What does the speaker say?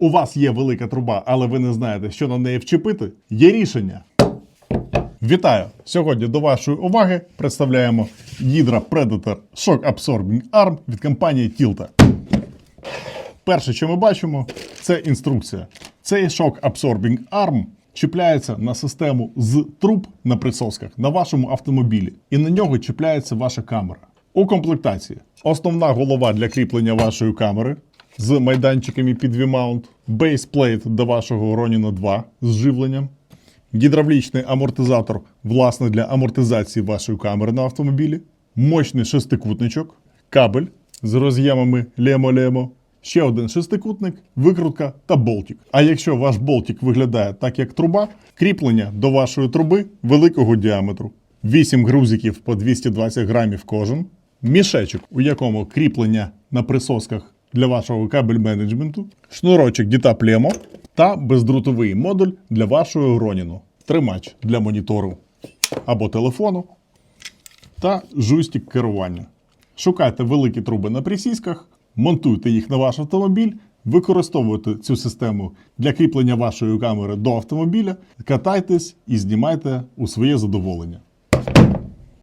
У вас є велика труба, але ви не знаєте, що на неї вчепити? Є рішення. Вітаю! Сьогодні до вашої уваги представляємо Hydra Predator Shock Absorbing Arm від компанії Tilta. Перше, що ми бачимо, це інструкція. Цей Shock Absorbing Arm чіпляється на систему з труб на присосках на вашому автомобілі, і на нього чіпляється ваша камера. У комплектації основна голова для кріплення вашої камери з майданчиками під V-mount, бейсплейт до вашого Ronin 2 з живленням, гідравлічний амортизатор, власне, для амортизації вашої камери на автомобілі, мощний шестикутничок, кабель з роз'ємами лемо-лемо, ще один шестикутник, викрутка та болтик. А якщо ваш болтик виглядає так, як труба, кріплення до вашої труби великого діаметру, 8 грузиків по 220 грамів кожен, мішечок, у якому кріплення на присосках для вашого кабель менеджменту, шнурочок Дітап Лемо та бездрутовий модуль для вашого Роніну, тримач для монітору або телефону та жуйстик керування. Шукайте великі труби на присісках, монтуйте їх на ваш автомобіль, використовуйте цю систему для кріплення вашої камери до автомобіля, катайтесь і знімайте у своє задоволення.